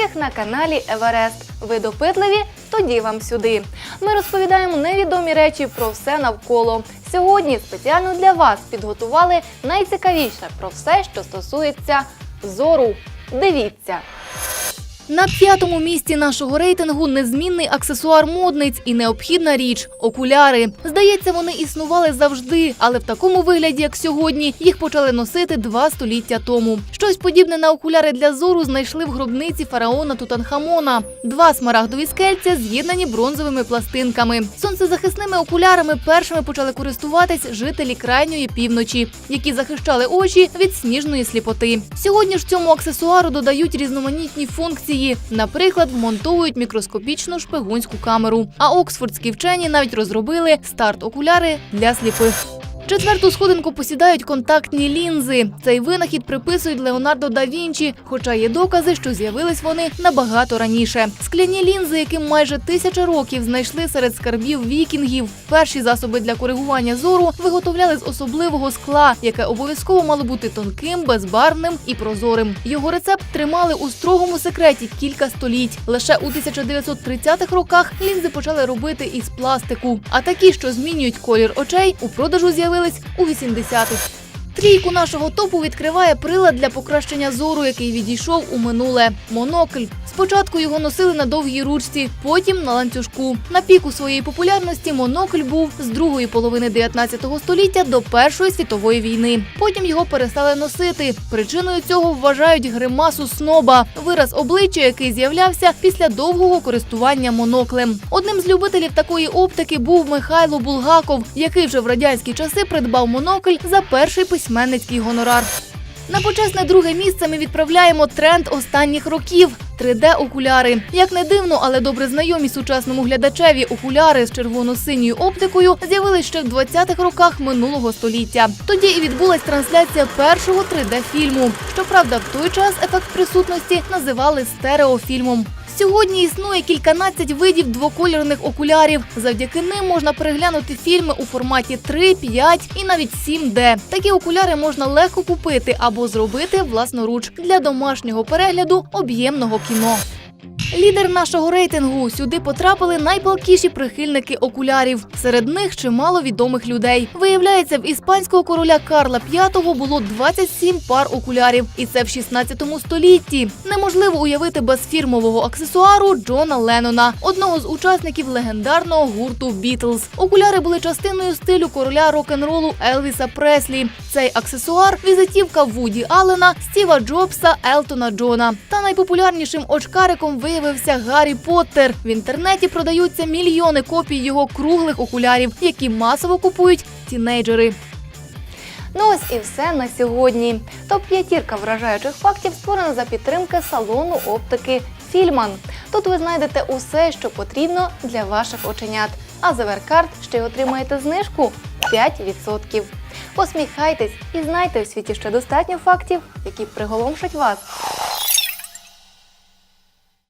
всіх на каналі Еверест. Ви допитливі? Тоді вам сюди. Ми розповідаємо невідомі речі про все навколо. Сьогодні спеціально для вас підготували найцікавіше про все, що стосується зору. Дивіться. На п'ятому місці нашого рейтингу незмінний аксесуар модниць і необхідна річ окуляри. Здається, вони існували завжди, але в такому вигляді, як сьогодні, їх почали носити два століття тому. Щось подібне на окуляри для зору знайшли в гробниці фараона Тутанхамона. Два смарагдові скельця з'єднані бронзовими пластинками. Сонцезахисними окулярами першими почали користуватись жителі крайньої півночі, які захищали очі від сніжної сліпоти. Сьогодні ж цьому аксесуару додають різноманітні функції. Наприклад, вмонтовують мікроскопічну шпигунську камеру. А оксфордські вчені навіть розробили старт-окуляри для сліпих. Четверту сходинку посідають контактні лінзи. Цей винахід приписують Леонардо да Вінчі, хоча є докази, що з'явились вони набагато раніше. Скляні лінзи, яким майже тисяча років знайшли серед скарбів вікінгів. Перші засоби для коригування зору виготовляли з особливого скла, яке обов'язково мало бути тонким, безбарвним і прозорим. Його рецепт тримали у строгому секреті кілька століть. Лише у 1930-х роках лінзи почали робити із пластику. А такі, що змінюють колір очей, у продажу з'явились у 80-х. Трійку нашого топу відкриває прилад для покращення зору, який відійшов у минуле монокль. Спочатку його носили на довгій ручці, потім на ланцюжку. На піку своєї популярності монокль був з другої половини 19 століття до Першої світової війни. Потім його перестали носити. Причиною цього вважають гримасу сноба, вираз обличчя, який з'являвся після довгого користування моноклем. Одним з любителів такої оптики був Михайло Булгаков, який вже в радянські часи придбав монокль за перший письменницький гонорар. На почесне друге місце ми відправляємо тренд останніх років. 3D-окуляри. Як не дивно, але добре знайомі сучасному глядачеві окуляри з червоно-синьою оптикою з'явились ще в 20-х роках минулого століття. Тоді і відбулась трансляція першого 3D-фільму. Щоправда, в той час ефект присутності називали стереофільмом. Сьогодні існує кільканадцять видів двокольорних окулярів. Завдяки ним можна переглянути фільми у форматі 3, 5 і навіть 7D. Такі окуляри можна легко купити або зробити власноруч для домашнього перегляду об'ємного кіно. Лідер нашого рейтингу сюди потрапили найпалкіші прихильники окулярів. Серед них чимало відомих людей. Виявляється, в іспанського короля Карла V було 27 пар окулярів, і це в 16 столітті. Неможливо уявити без фірмового аксесуару Джона Леннона, одного з учасників легендарного гурту Бітлз. Окуляри були частиною стилю короля рок-н-ролу Елвіса Преслі. Цей аксесуар візитівка Вуді Аллена, Стіва Джобса, Елтона Джона. Та найпопулярнішим очкариком виявився Гаррі Поттер. В інтернеті продаються мільйони копій його круглих окулярів, які масово купують тінейджери. Ну ось і все на сьогодні. Топ п'ятірка вражаючих фактів створена за підтримки салону оптики Фільман. Тут ви знайдете усе, що потрібно для ваших оченят. А за Веркарт ще й отримаєте знижку 5%. Посміхайтесь і знайте у світі ще достатньо фактів, які приголомшать вас.